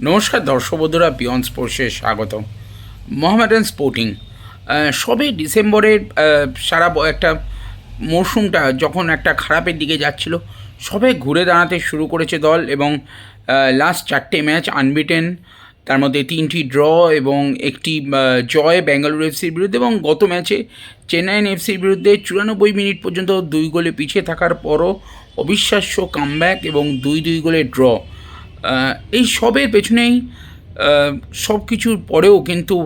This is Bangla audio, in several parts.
নমস্কার দর্শক বন্ধুরা বিয়ন্ড স্পোর্টসে স্বাগত মোহামেডান স্পোর্টিং সবে ডিসেম্বরের সারা একটা মরশুমটা যখন একটা খারাপের দিকে যাচ্ছিল, সবে ঘুরে দাঁড়াতে শুরু করেছে দল এবং লাস্ট চারটে ম্যাচ আনবিটেন তার মধ্যে তিনটি ড্র এবং একটি জয় বেঙ্গালুরু এফসির বিরুদ্ধে এবং গত ম্যাচে চেন্নাইন এফসির বিরুদ্ধে চুরানব্বই মিনিট পর্যন্ত দুই গোলে পিছিয়ে থাকার পরও অবিশ্বাস্য কামব্যাক এবং দুই দুই গোলে ড্র এই সবের পেছনেই সব কিছুর পরেও কিন্তু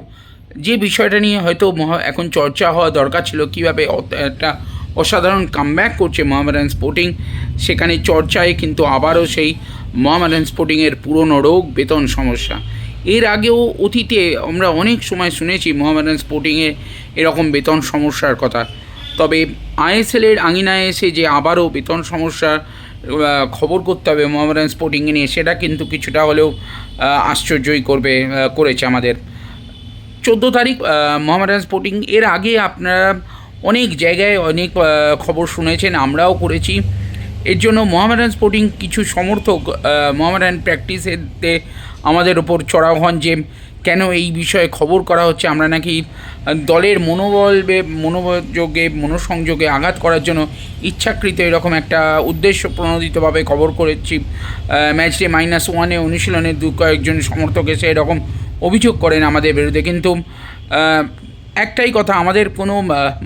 যে বিষয়টা নিয়ে হয়তো মহা এখন চর্চা হওয়া দরকার ছিল, কীভাবে একটা অসাধারণ কামব্যাক করছে মোহামেডান স্পোর্টিং সেখানে চর্চায় কিন্তু আবারও সেই মোহামেডান স্পোর্টিংয়ের পুরনো রোগ, বেতন সমস্যা। এর আগেও অতীতে আমরা অনেক সময় শুনেছি মোহামেডান স্পোর্টিংয়ে এরকম বেতন সমস্যার কথা। তবে আইএসএলের আঙিনায় এসে যে আবারও বেতন সমস্যা খবর করতে হবে, মোহামেডান স্পোর্টিংয়ে নিয়ে। সেটা কিন্তু কিছুটা হলেও আশ্চর্যই করবে করেছে আমাদের। চোদ্দ তারিখ মোহামেডান স্পোর্টিং এর আগে আপনারা অনেক জায়গায় অনেক খবর শুনেছেন, আমরাও করেছি। এর জন্য মোহামেডান স্পোর্টিং কিছু সমর্থক মোহামেডান প্র্যাকটিসেতে আমাদের ওপর চড়াও হন যে কেন এই বিষয়ে খবর করা হচ্ছে? আমরা নাকি দলের মনোবল মনোযোগে, মনোসংযোগে আঘাত করার জন্য ইচ্ছাকৃত এরকম একটা উদ্দেশ্য প্রণোদিতভাবে খবর করেছি। ম্যাচটি মাইনাস ওয়ানে অনুশীলনে দু কয়েকজন সমর্থক এসে এরকম অভিযোগ করেন আমাদের বিরুদ্ধে। কিন্তু একটাই কথা, আমাদের কোনো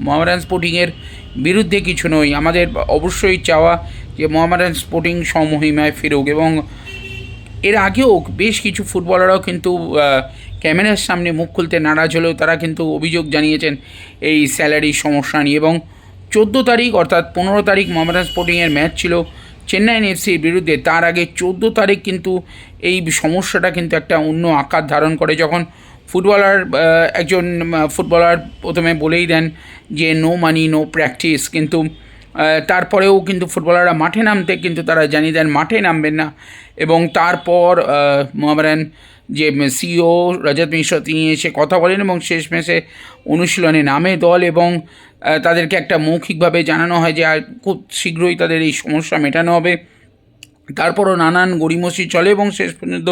মোহামেডান স্পোর্টিংয়ের বিরুদ্ধে কিছু নই আমাদের অবশ্যই চাওয়া যে মোহামেডান স্পোর্টিং সমহিমায় ফিরুক এবং এর আগেও বেশ কিছু ফুটবলাররাও কিন্তু ক্যামেরার সামনে মুখ খুলতে নারাজ হলেও তারা কিন্তু অভিযোগ জানিয়েছেন এই স্যালারির সমস্যা নিয়ে এবং চোদ্দ তারিখ অর্থাৎ পনেরো তারিখ মোহামেডান স্পোর্টিংয়ের ম্যাচ ছিল চেন্নাইন এফসির বিরুদ্ধে। তার আগে চোদ্দ তারিখ কিন্তু এই সমস্যাটা কিন্তু একটা অন্য আকার ধারণ করে। যখন ফুটবলার একজন ফুটবলার প্রথমে বলেই দেন যে নো মানি নো প্র্যাকটিস কিন্তু তারপরেও কিন্তু ফুটবলাররা মাঠে নামতে কিন্তু তারা জানিয়ে দেন মাঠে নামবেন না। এবং তারপর মোহামেডান যে সিও রজত মিশ্র, তিনি এসে কথা বলেন এবং শেষ ম্যাচে অনুশীলনে নামে দল এবং তাদেরকে একটা মৌখিকভাবে জানানো হয় যে, আর খুব শীঘ্রই তাদের এই সমস্যা মেটানো হবে। তারপরও নানান গড়িমসি চলে এবং শেষ পর্যন্ত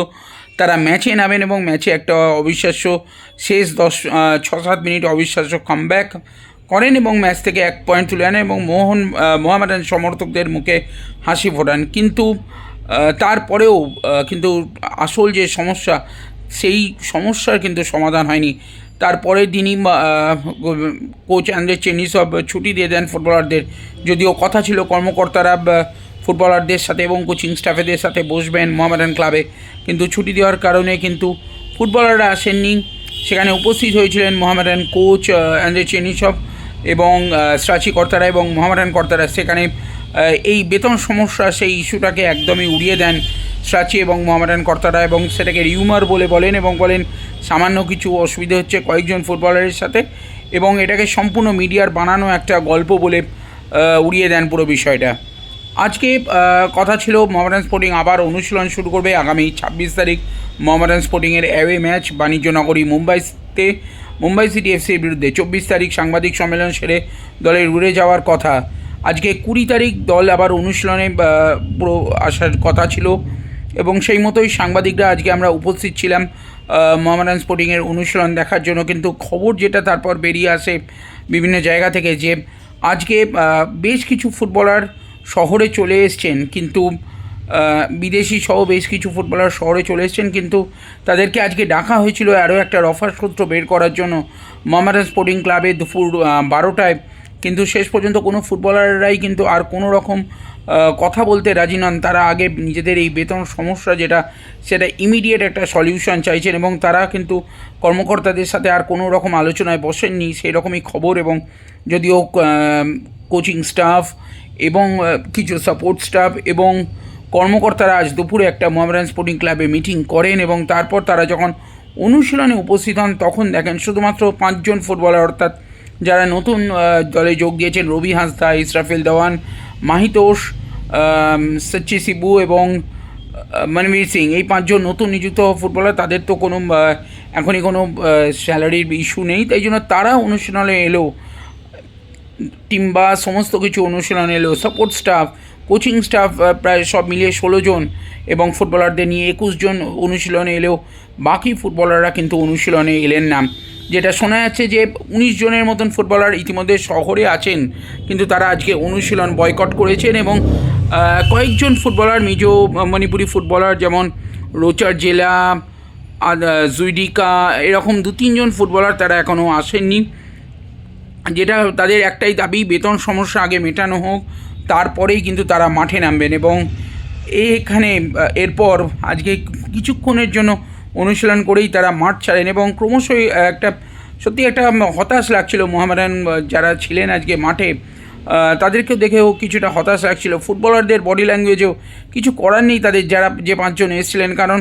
তারা ম্যাচে নামেন এবং ম্যাচে একটা অবিশ্বাস্য শেষ দশ ছ সাত মিনিট অবিশ্বাস্য কামব্যাক করেন এবং ম্যাচ থেকে এক পয়েন্ট তুলে আনেন এবং মোহন মোহামেডান সমর্থকদের মুখে হাসি ফোটান। কিন্তু তারপরেও কিন্তু আসল যে সমস্যা, সেই সমস্যার কিন্তু সমাধান হয়নি। তারপরের দিনই কোচ অ্যান্ড্রে চেনি সব ছুটি দিয়ে দেন ফুটবলারদের যদিও কথা ছিল কর্মকর্তারা ফুটবলারদের সাথে এবং কোচিং স্টাফেদের সাথে বসবেন মোহামেডান ক্লাবে। কিন্তু ছুটি দেওয়ার কারণে কিন্তু ফুটবলাররা আসেননি। সেখানে উপস্থিত হয়েছিলেন মোহামেডান কোচ অ্যান্ড্রে চেনিসব। এবং স্ট্রাচি কর্তারা এবং মোহামেডান কর্তারা সেখানে এই বেতন সমস্যা, সেই ইস্যুটাকে একদমই উড়িয়ে দেন স্ট্রাচি এবং মোহামেডান কর্তারা এবং সেটাকে রিউমার বলে বলেন এবং বলেন সামান্য কিছু অসুবিধে হচ্ছে কয়েকজন ফুটবলারের সাথে এবং এটাকে সম্পূর্ণ মিডিয়ার বানানো একটা গল্প বলে উড়িয়ে দেন পুরো বিষয়টা। আজকে কথা ছিল মোহামেডান স্পোর্টিং আবার অনুশীলন শুরু করবে আগামী ছাব্বিশ তারিখ। মোহামেডান স্পোর্টিংয়ের অ্যাওয়ে ম্যাচ বাণিজ্য নগরী মুম্বাইতে মুম্বাই সিটি এফসির বিরুদ্ধে চব্বিশ তারিখ সাংবাদিক সম্মেলন সেরে দলের উড়ে যাওয়ার কথা। আজকে কুড়ি তারিখ দল আবার অনুশীলনে আসার কথা ছিল এবং সেই মতোই সাংবাদিকরা আজকে আমরা উপস্থিত ছিলাম মোহামেডান স্পোর্টিংয়ের অনুশীলন দেখার জন্য। কিন্তু খবর যেটা তারপর বেরিয়ে আসে বিভিন্ন জায়গা থেকে যে, আজকে বেশ কিছু ফুটবলার শহরে চলে এসছেন, কিন্তু বিদেশি সহ বেশ কিছু ফুটবলার শহরে চলে এসছেন, কিন্তু তাদেরকে আজকে ডাকা হয়েছিল আরও একটা রফার সূত্র বের করার জন্য। মোহামেডান স্পোর্টিং ক্লাবে দুপুর বারোটায়। কিন্তু শেষ পর্যন্ত কোনো ফুটবলাররাই কিন্তু আর কোনো রকম কথা বলতে রাজি নন। তারা আগে নিজেদের এই বেতন সমস্যা যেটা, সেটা ইমিডিয়েট একটা সলিউশন চাইছেন এবং তারা কিন্তু কর্মকর্তাদের সাথে আর কোনো রকম আলোচনায় বসেননি। সেই রকমই খবর এবং যদিও কোচিং স্টাফ এবং কিছু সাপোর্ট স্টাফ এবং কর্মকর্তারা আজ দুপুরে একটা মোহামেডান স্পোর্টিং ক্লাবে মিটিং করেন এবং তারপর তারা যখন অনুশীলনে উপস্থিত হন, তখন দেখেন শুধুমাত্র পাঁচজন ফুটবলার, অর্থাৎ যারা নতুন দলে যোগ দিয়েছেন, রবি হাঁসদা, ইসরাফিল দেওয়ান, মাহিতোষ সচ্চি সিবু এবং মনবীর সিং। এই পাঁচজন নতুন নিযুক্ত ফুটবলার, তাদের তো কোনো এখনই কোনো স্যালারির ইস্যু নেই। তাই জন্য তারা অনুশীলনে এলো, টিম বা সমস্ত কিছু অনুশীলনে এলো সাপোর্ট স্টাফ কোচিং স্টাফ প্রায় সব মিলিয়ে ষোলো জন এবং ফুটবলারদের নিয়ে একুশ জন অনুশীলনে এলেও বাকি ফুটবলাররা কিন্তু অনুশীলনে এলেন না। যেটা শোনা যাচ্ছে যে উনিশ জনের মতন ফুটবলার ইতিমধ্যে শহরে আছেন, কিন্তু তারা আজকে অনুশীলন বয়কট করেছেন এবং কয়েকজন ফুটবলার মিজো, মণিপুরি ফুটবলার যেমন রোচার জেলা জুইডিকা, এরকম দু তিনজন ফুটবলার তারা এখনও আসেননি। যেটা তাদের একটাই দাবি, বেতন সমস্যা আগে মেটানো হোক তারপরেই কিন্তু তারা মাঠে নামবেন এবং এখানে এরপর আজকে কিছুক্ষণের জন্য অনুশীলন করেই তারা মাঠ ছাড়েন এবং ক্রমশই একটা সত্যি একটা হতাশ লাগছিল মোহামেডান যারা ছিলেন আজকে মাঠে তাদেরকেও দেখেও কিছুটা হতাশ লাগছিল। ফুটবলারদের বডি ল্যাঙ্গুয়েজেও কিছু করার নেই তাদের, যারা যে পাঁচজন এসেছিলেন, কারণ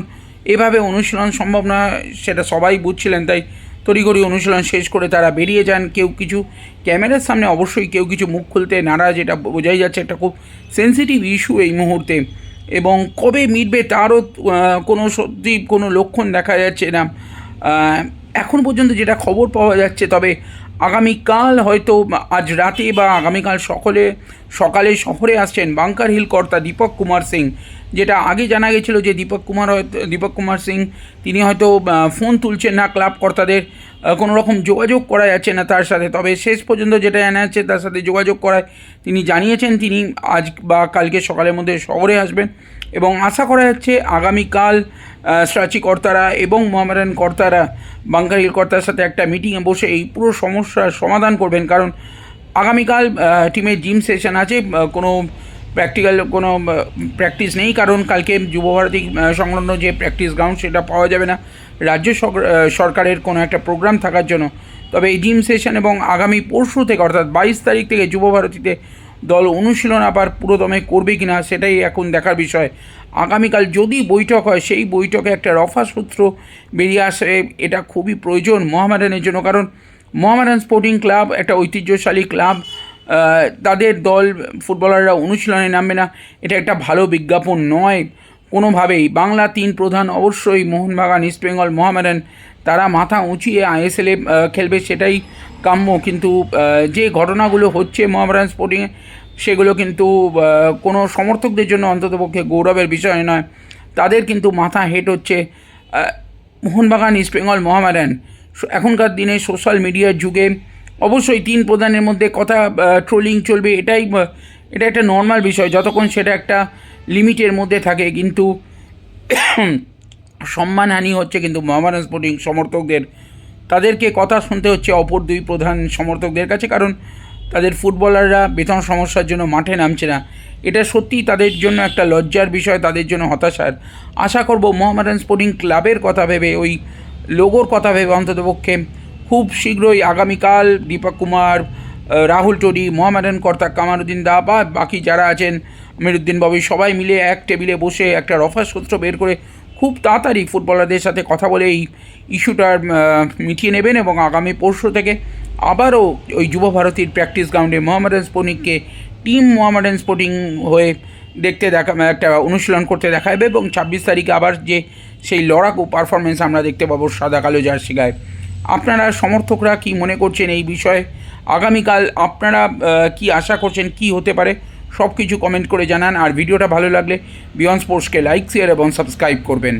এভাবে অনুশীলন সম্ভব না, সেটা সবাই বুঝছিলেন, তাই তড়িঘড়ি অনুশীলন শেষ করে তারা বেরিয়ে যান। কেউ কিছু ক্যামেরার সামনে অবশ্যই কেউ কিছু মুখ খুলতে নারাজ, এটা বোঝাই যাচ্ছে একটা খুব সেন্সিটিভ ইস্যু এই মুহূর্তে। এবং কবে মিটবে তারও কোনো সত্যি কোনো লক্ষণ দেখা যাচ্ছে না। এখন পর্যন্ত যেটা খবর পাওয়া যাচ্ছে, তবে আগামীকাল হয়তো আজ রাতে বা আগামীকাল সকলে, সকালে শহরে আসছেন বাংকার হিল কর্তা দীপক কুমার সিং। যেটা আগে জানা গেছিল যে দীপক কুমার দীপক কুমার সিং তিনি হয়তো ফোন তুলছেন না ক্লাব কর্তাদের কোনো রকম যোগাযোগ করা যাচ্ছে না তার সাথে। তবে শেষ পর্যন্ত যেটা জানা যাচ্ছে তার সাথে যোগাযোগ করায় তিনি জানিয়েছেন তিনি আজ বা কালকে সকালের মধ্যে শহরে আসবেন এবং আশা করা যাচ্ছে আগামীকাল আহ, স্ট্রাচি কর্তারা এবং মোহামেডান কর্তারা বাংকার হিল কর্তার সাথে একটা মিটিংয়ে বসে এই পুরো সমস্যার সমাধান করবেন। কারণ আগামীকাল টিমের জিম সেশন আছে কোনো প্র্যাকটিক্যাল কোনো প্র্যাকটিস নেই, কারণ কালকে যুবভারতী সংলগ্ন যে প্র্যাকটিস গ্রাউন্ড সেটা পাওয়া যাবে না। রাজ্য সরকারের কোনো একটা প্রোগ্রাম থাকার জন্য। তবে এই জিম সেশন এবং আগামী পরশু থেকে, অর্থাৎ বাইশ তারিখ থেকে যুবভারতীতে দল অনুশীলন আবার পুরোদমে করবে কিনা, সেটাই এখন দেখার বিষয়। আগামীকাল যদি বৈঠক হয়, সেই বৈঠকে একটা রফা সূত্র বেরিয়ে আসে, এটা খুবই প্রয়োজন মোহামেডানের জন্য। কারণ মোহামেডান স্পোর্টিং ক্লাব একটা ঐতিহ্যশালী ক্লাব তাদের দল, ফুটবলাররা অনুশীলনে নামবে না। এটা একটা ভালো বিজ্ঞাপন নয়। কোনোভাবেই। বাংলা তিন প্রধান অবশ্যই মোহনবাগান, ইস্ট বেঙ্গল, মোহামেডান। তারা মাথা উঁচিয়ে আইএসএলে খেলবে সেটাই কাম্য। কিন্তু যে ঘটনাগুলো হচ্ছে মোহামেডান স্পোর্টিংয়ে সেগুলো কিন্তু কোনো সমর্থকদের জন্য অন্ততপক্ষে গৌরবের বিষয় নয়। তাদের কিন্তু মাথা হেট হচ্ছে মোহনবাগান, ইস্ট বেঙ্গল, মোহামেডান। এখনকার দিনে সোশ্যাল মিডিয়ার যুগে অবশ্যই তিন প্রধানের মধ্যে কথা ট্রোলিং চলবে, এটাই এটা একটা নর্মাল বিষয়, যতক্ষণ সেটা একটা লিমিটের মধ্যে থাকে, কিন্তু সম্মানহানি হচ্ছে কিন্তু মোহামেডান স্পোর্টিং সমর্থকদের। তাদেরকে কথা শুনতে হচ্ছে অপর দুই প্রধান সমর্থকদের কাছে, কারণ তাদের ফুটবলাররা বেতন সমস্যার জন্য মাঠে নামছে না। এটা সত্যিই তাদের জন্য একটা লজ্জার বিষয়, তাদের জন্য হতাশার। আশা করব মোহামেডান স্পোর্টিং ক্লাবের কথা ভেবে, ওই লোগোর কথা ভেবে অন্ততপক্ষে খুব শীঘ্রই আগামীকাল দীপক কুমার রাহুল টডি, মোহামেডান কর্তা কামারুদ্দিন দা বা বাকি যারা আছেন, আমিরুদ্দিন বাবু, সবাই মিলে এক টেবিলে বসে একটা রফা সূত্র বের করে খুব তাড়াতাড়ি ফুটবলারদের সাথে কথা বলে এই ইস্যুটার মিটিয়ে নেবেন এবং আগামী পরশু থেকে আবারও ওই যুব ভারতীর প্র্যাকটিস গ্রাউন্ডে মোহামেডান স্পোর্টিংকে টিম মোহামেডান স্পোর্টিং হয়ে দেখতে দেখা, একটা অনুশীলন করতে দেখাবে এবং ছাব্বিশ তারিখে আবার যে সেই লড়াকু পারফরমেন্স আমরা দেখতে পাবো সাদা কালো জার্সি গায়ে। আপনারা সমর্থকরা কি মনে করছেন এই বিষয়ে? আগামীকাল আপনারা কি আশা করছেন, কি হতে পারে? সব কিছু কমেন্ট করে জানান। আর ভিডিওটা ভালো লাগলে বিয়ন্ড স্পোর্টসকে লাইক শেয়ার এবং সাবস্ক্রাইব করবেন।